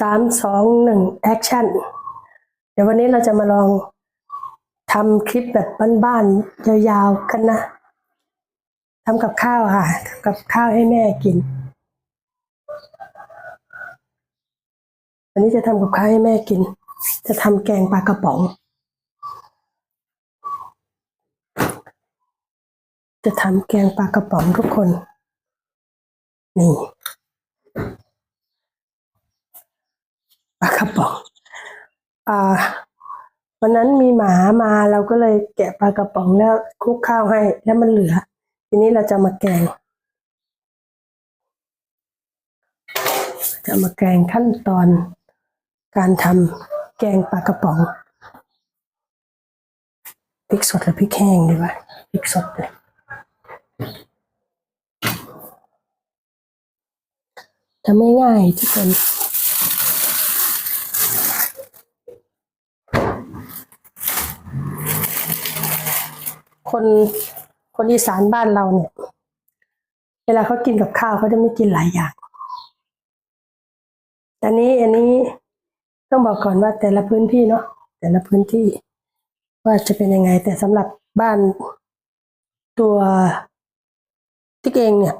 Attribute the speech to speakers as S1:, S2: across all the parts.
S1: สามสองหนึ่งแอคชั่นเดี๋ยววันนี้เราจะมาลองทำคลิปแบบบ้านๆยาวๆกันนะทำกับข้าวค่ะทำกับข้าวให้แม่กิน วันนี้จะทำกับข้าวให้แม่กิน จะทำแกงปลากระป๋อง จะทำแกงปลากระป๋องทุกคน นี่ ปลากระป๋องอ่าวันนั้นมีหมามาเราก็เลยแกะปลากระป๋องแล้วคลุกข้าวให้ แล้วมันเหลือ ทีนี้เราจะมาแกง จะมาแกงขั้นตอนการทำแกงปลากระป๋องพริกสดหรือพริกแห้งดีวะพริกสดเลยทำง่ายๆทุกคน คนคนอีสานบ้านเราเนี่ย เวลาเขากินกับข้าวเขาจะไม่กินหลายอย่างอันนี้อันนี้ต้องบอกก่อนว่าแต่ละพื้นที่เนาะแต่ละพื้นที่ ว่าจะเป็นยังไง แต่สำหรับบ้านตัวที่เองเนี่ย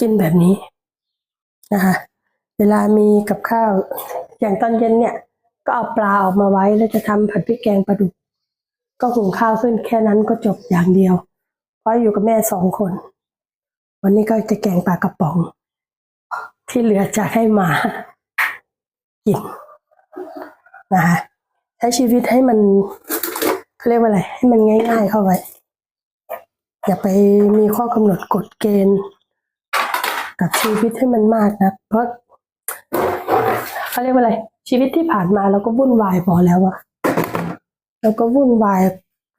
S1: กินแบบนี้นะคะเวลามีกับข้าว อย่างตอนเย็นเนี่ย ก็เอาปลาออกมาไว้แล้วจะทำผัดพริกแกงปลาดุก ก็หุงข้าวขึ้นแค่นั้นก็จบอย่างเดียว เพราะอยู่กับแม่สองคน วันนี้ก็จะแกงปลากระป๋อง ที่เหลือจะให้หมากินนะคะใช้ชีวิตให้มันเขาเรียกว่าอะไร ให้มันง่าย ๆ เข้าไว้ อย่าไปมีข้อกำหนดกฎเกณฑ์ กับชีวิตให้มันมากนะเพราะเขาเรียกว่าอะไร ชีวิตที่ผ่านมาเราก็วุ่นวายพอแล้วอะ เราก็วุ่นวาย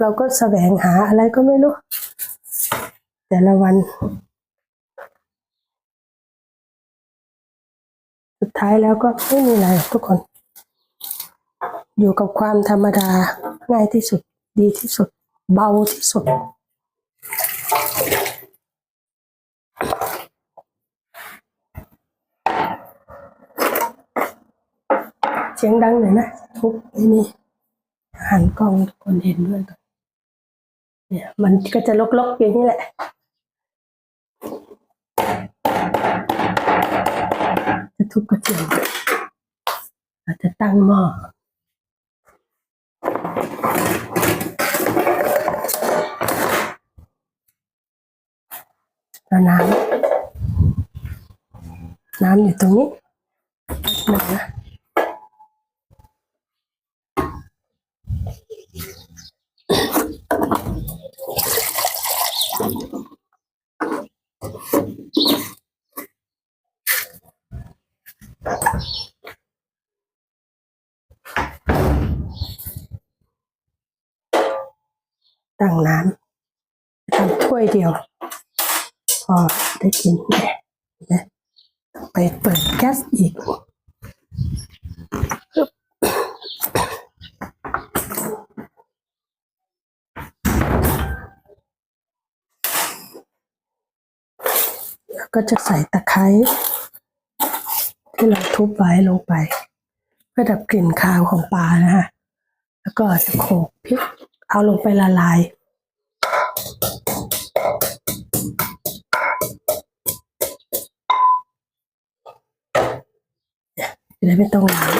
S1: เราก็แสวงหาอะไรก็ไม่รู้ แต่ละวัน สุดท้ายแล้วก็ไม่มีอะไรทุกคน อยู่กับความธรรมดาง่ายที่สุดดีที่สุด เบาที่สุดเสียงดังหน่อยนะทุบไอ้นี่ หันกล้องทุกคนเห็นด้วยก่อนเนี่ย มันก็จะลกๆอย่างนี้แหละ จะทุบกระเทียมอาจจะตั้งหม้อแล้วน้ำน้ำอยู่ตรงนี้หนึ่งนะ ตั้งน้ำทำถ้วยเดียว พอได้กินเนี่ยนะไปเปิดแก๊สอีกปึ๊บแล้ว ก็จะใส่ตะไคร้ที่เราทุบไว้ลงไป เพื่อดับกลิ่นคาวของปลานะฮะ แล้วก็จะโขกพริกเอาลงไปละลาย จะได้ไม่ต้องล้าง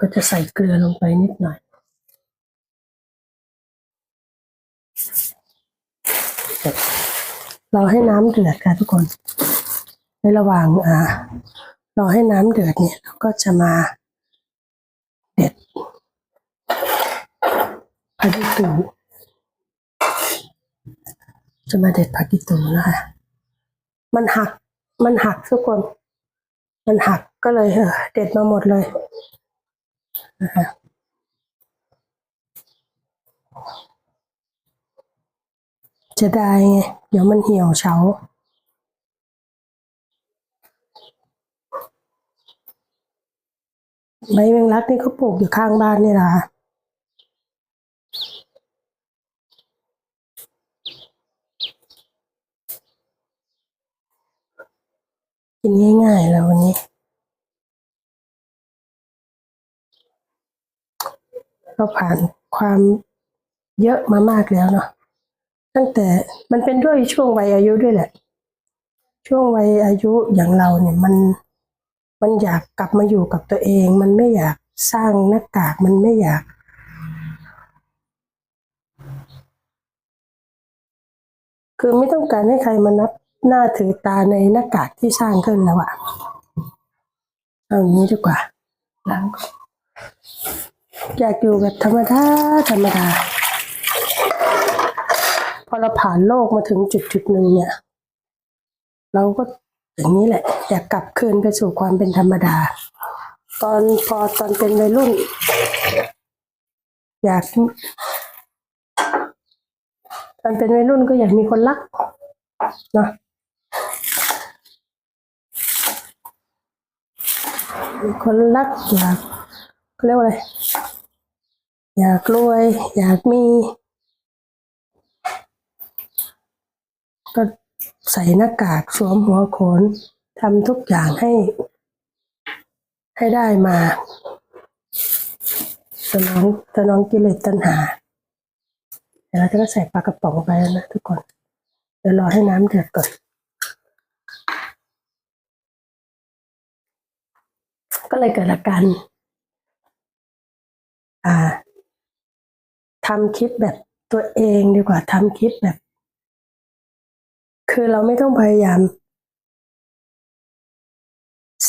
S1: ก็ จะใส่เกลือลงไปนิดหน่อย เราให้น้ำเดือดค่ะทุกคน ในระหว่างอ่ารอให้น้ำเดือดเนี่ยเราก็จะมาเด็ดผักกีตูจะมาเด็ดผักกีตูนะคะมันหักมันหักทุกคน มันหักก็เลยเด็ดมาหมดเลย จะได้ไง เดี๋ยวมันเหี่ยวเฉาใบแมงลักนี่เขาปลูกอยู่ข้างบ้านนี่ล่ะกินง่ายๆแล้ววันนี้ เราผ่านความเยอะมามากแล้วเนาะตั้งแต่มันเป็นด้วยช่วงวัยอายุด้วยแหละ ช่วงวัยอายุอย่างเราเนี่ยมันมันอยากกลับมาอยู่กับตัวเอง มันไม่อยากสร้างหน้ากากมันไม่อยากคือไม่ต้องการให้ใครมานับหน้าถือตาในหน้ากากที่สร้างขึ้นแล้วอะเอาอย่างนี้ดีกว่าล้างก่อน อยากอยู่แบบธรรมดาธรรมดา พอเราผ่านโลกมาถึงจุดจุดหนึ่งเนี่ย เราก็อย่างนี้แหละ อยากกลับคืนไปสู่ความเป็นธรรมดา ตอนพอตอนเป็นวัยรุ่น อยาก ตอนเป็นวัยรุ่นก็อยากมีคนรักเนาะคนรักอยากเขาเรียกว่าอะไร อยากรวย อยากมี ก็ใส่หน้ากากสวมหัวโขนทำทุกอย่างให้ ให้ได้มาสนองสนองกิเลสตัณหาเดี๋ยวเราจะใส่ปลากระป๋องไปแล้วนะทุกคน เดี๋ยวรอให้น้ำเดือดก่อน ก็เลยเกิดอาการอ่า ทำคลิปแบบตัวเองดีกว่าทำคลิปแบบ คือเราไม่ต้องพยายาม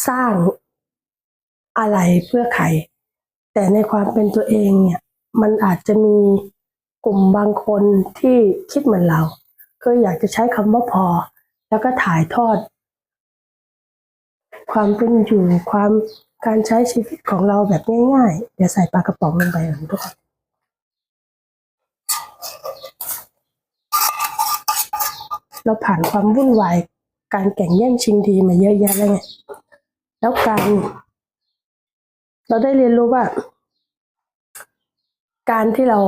S1: สร้างอะไรเพื่อใคร แต่ในความเป็นตัวเองเนี่ย มันอาจจะมีกลุ่มบางคนที่คิดเหมือนเรา ก็อยากจะใช้คำว่าพอ แล้วก็ถ่ายทอด ความเป็นอยู่ความการใช้ชีวิตของเราแบบง่ายๆเดี๋ยวใส่ปลากระป๋องลงไปก่อนทุกคน เราผ่านความวุ่นวาย การแข่งแย่งชิงดีมาเยอะแยะแล้วไงแล้วการ เราได้เรียนรู้ว่า การที่เรา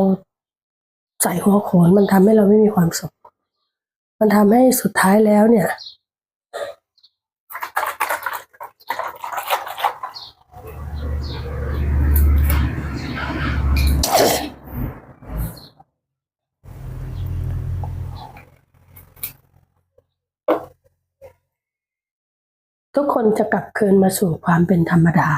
S1: ใส่หัวโขนมันทำให้เราไม่มีความสุข มันทำให้สุดท้ายแล้วเนี่ย ทุกคนจะกลับคืนมาสู่ความเป็นธรรมดา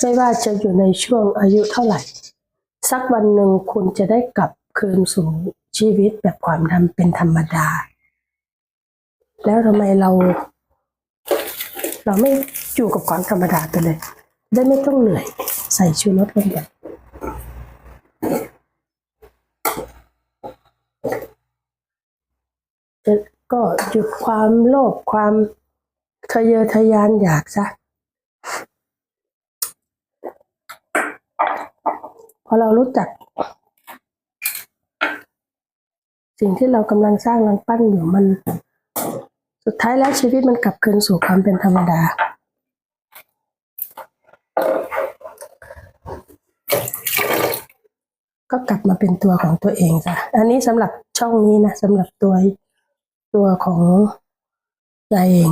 S1: ไม่ว่าจะอยู่ในช่วงอายุเท่าไหร่ สักวันหนึ่งคุณจะได้กลับคืนสู่ชีวิตแบบความทำเป็นธรรมดา แล้วทำไมเรา เราไม่อยู่กับความธรรมดาไปเลย ได้ไม่ต้องเหนื่อยใส่ชูรสลงไปจะ ก็หยุดความโลภความทะเยอทะยานอยากซะพอเรารู้จัก สิ่งที่เรากำลังสร้างกำลังปั้นอยู่มัน สุดท้ายแล้วชีวิตมันกลับคืนสู่ความเป็นธรรมดา ก็กลับมาเป็นตัวของตัวเองจ้ะอันนี้สำหรับช่องนี้นะสำหรับตัว ตัวของยายเอง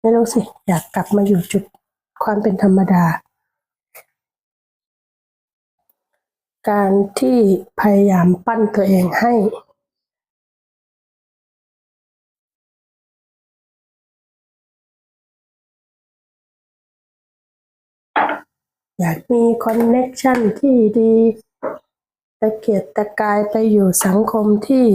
S1: ไม่รู้สิ อยากกลับมาอยู่จุดความเป็นธรรมดา การที่พยายามปั้นตัวเองให้อยากมีคอนเน็ชันที่ดี ตะเกียกตะกายไปอยู่สังคมที่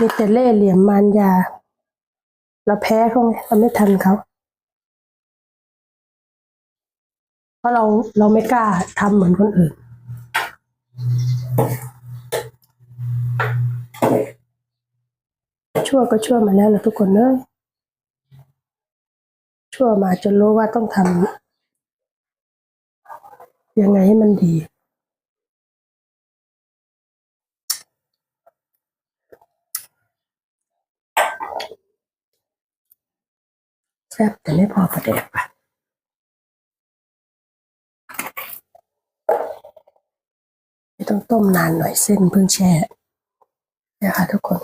S1: มีแต่เล่เหลี่ยมมารยา เราแพ้เขาไงเราไม่ทันเขา เพราะเราเราไม่กล้าทำเหมือนคนอื่น ชั่วก็ชั่วมาแล้วนะทุกคนเนอะชั่วมาจนรู้ว่าต้องทำยังไงให้มันดี แซ่บแต่ไม่พอประเด็กปะไม่ต้องต้มนานหน่อยเส้นเพิ่งแช่นะคะทุกคน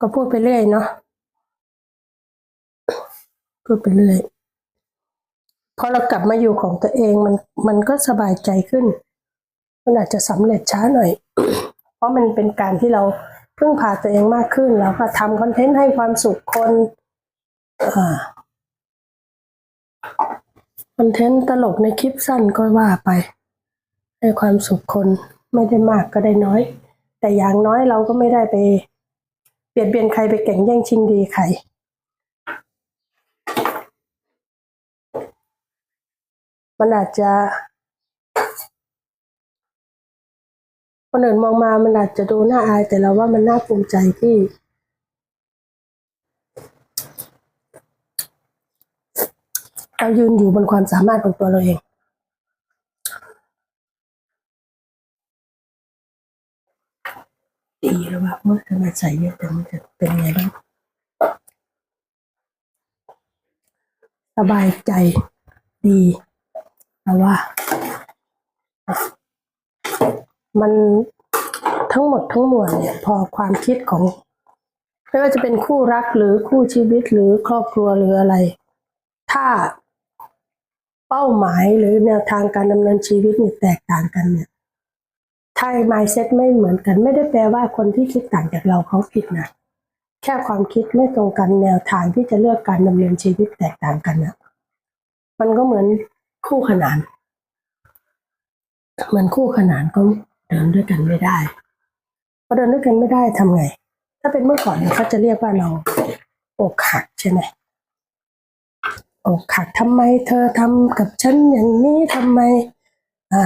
S1: ก็พูดไปเรื่อยเนาะพูดไปเรื่อยพอเรากลับมาอยู่ของตัวเองมันมันก็สบายใจขึ้น มันอาจจะสำเร็จช้าหน่อย เพราะมันเป็นการที่เราพึ่งพาตัวเองมากขึ้น แล้วก็ทำคอนเทนต์ให้ความสุขคนอ่า คอนเทนต์ตลกในคลิปสั้นก็ว่าไป ให้ความสุขคนไม่ได้มากก็ได้น้อย แต่อย่างน้อยเราก็ไม่ได้ไปเบียดเบียนใครไปแข่งแย่งชิงดีใครมันอาจจะคนอื่นมองมามันอาจจะดูน่าอายแต่เราว่ามันน่าภูมิใจที่ เรายืนอยู่บนความสามารถของตัวเราเอง ดีแล้วว่าเมื่อทำไมใส่เยอะแต่มันจะเป็นไงบ้างสบายใจดีแต่ว่า มันทั้งหมดทั้งมวลเนี่ย พอความคิดของไม่ว่าจะเป็นคู่รักหรือคู่ชีวิตหรือครอบครัวหรืออะไร ถ้า เป้าหมายหรือแนวทางการดำเนินชีวิตเนี่ยแตกต่างกันเนี่ยถ้า mindset ไม่เหมือนกัน ไม่ได้แปลว่าคนที่คิดต่างจากเราเขาผิดนะแค่ความคิดไม่ตรงกันแนวทางที่จะเลือกการดำเนินชีวิตแตกต่างกันนะมันก็เหมือนคู่ขนานเหมือนคู่ขนานก็เดินด้วยกันไม่ได้พอเดินด้วยกันไม่ได้ทำไง ถ้าเป็นเมื่อก่อนเนี่ยเขาจะเรียกว่าเราอกหักใช่ไหม อกหักทำไมเธอทำกับฉันอย่างนี้ทำไม อ่า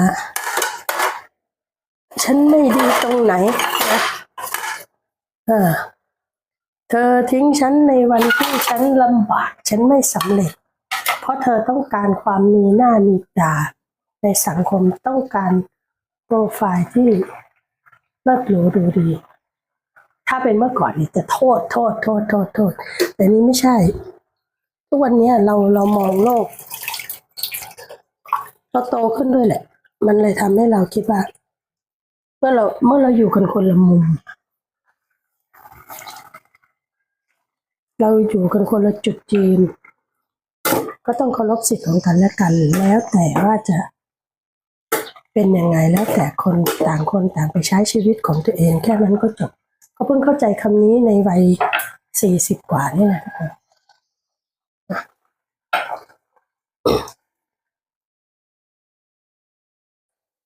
S1: ฉันไม่ดีตรงไหนนะเออเธอทิ้งฉันในวันที่ฉันลำบาก ฉันไม่สำเร็จ เพราะเธอต้องการความมีหน้ามีตา ในสังคมต้องการโปรไฟล์ที่เลิศหรูดูดี ถ้าเป็นเมื่อก่อนนี่จะโทษโทษโทษโทษโทษ แต่นี้ไม่ใช่ ทุกวันนี้เราเรามองโลกเราโตขึ้นด้วยแหละ มันเลยทำให้เราคิดว่า เมื่อเราเมื่อเราอยู่กันคนละมุม เราอยู่กันคนละจุดยืนก็ต้องเคารพสิทธิ์ของกันและกัน แล้วแต่ว่าจะเป็นยังไงแล้วแต่คนต่างคนต่างไปใช้ชีวิตของตัวเอง แค่นั้นก็จบ ก็เพิ่งเข้าใจคำนี้ในวัยสี่สิบกว่านี่แหละนะคะ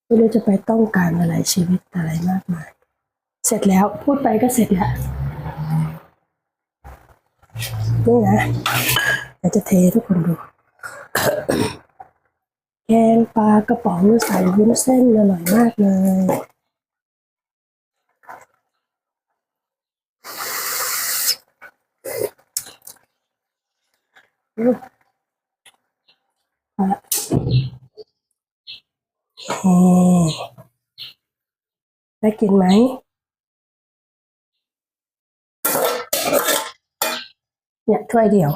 S1: ไม่รู้จะไปต้องการอะไรชีวิตอะไรมากมาย เสร็จแล้วพูดไปก็เสร็จแล้วนี่นะเดี๋ยวจะเททุกคนดู แกงปลากระป๋องใส่วุ้นเส้นอร่อยมากเลยอืมเอาละเฮ้ ได้กินไหมเนี่ยถ้วยเดียว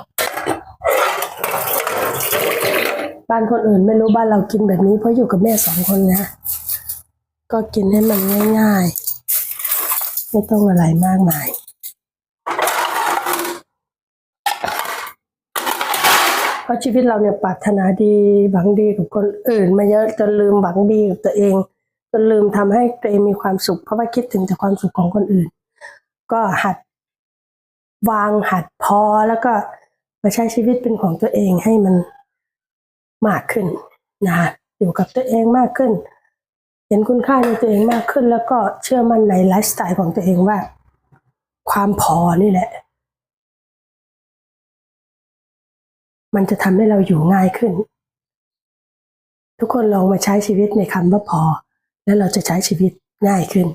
S1: บ้านคนอื่นไม่รู้บ้านเรากินแบบนี้เพราะอยู่กับแม่สองคนนะ ก็กินให้มันง่ายๆ ไม่ต้องอะไรมากมายเพราะชีวิตเราเนี่ยปรารถนาดีหวังดีกับคนอื่น มาเยอะจนลืมหวังดีกับตัวเอง จนลืมทำให้ตัวเองมีความสุข เพราะว่าคิดถึงแต่ความสุขของคนอื่น ก็หัดวางหัดพอแล้วก็มาใช้ชีวิตเป็นของตัวเองให้มันมากขึ้นนะอยู่กับตัวเองมากขึ้น เห็นคุณค่าในตัวเองมากขึ้น แล้วก็เชื่อมั่นในไลฟ์สไตล์ของตัวเองว่า ความพอนี่แหละ มันจะทำให้เราอยู่ง่ายขึ้น ทุกคนลองมาใช้ชีวิตในคำว่าพอ แล้วเราจะใช้ชีวิตง่ายขึ้น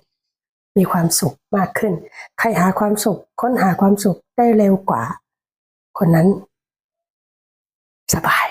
S1: มีความสุขมากขึ้น ใครหาความสุข ค้นหาความสุขได้เร็วกว่า คนนั้นสบาย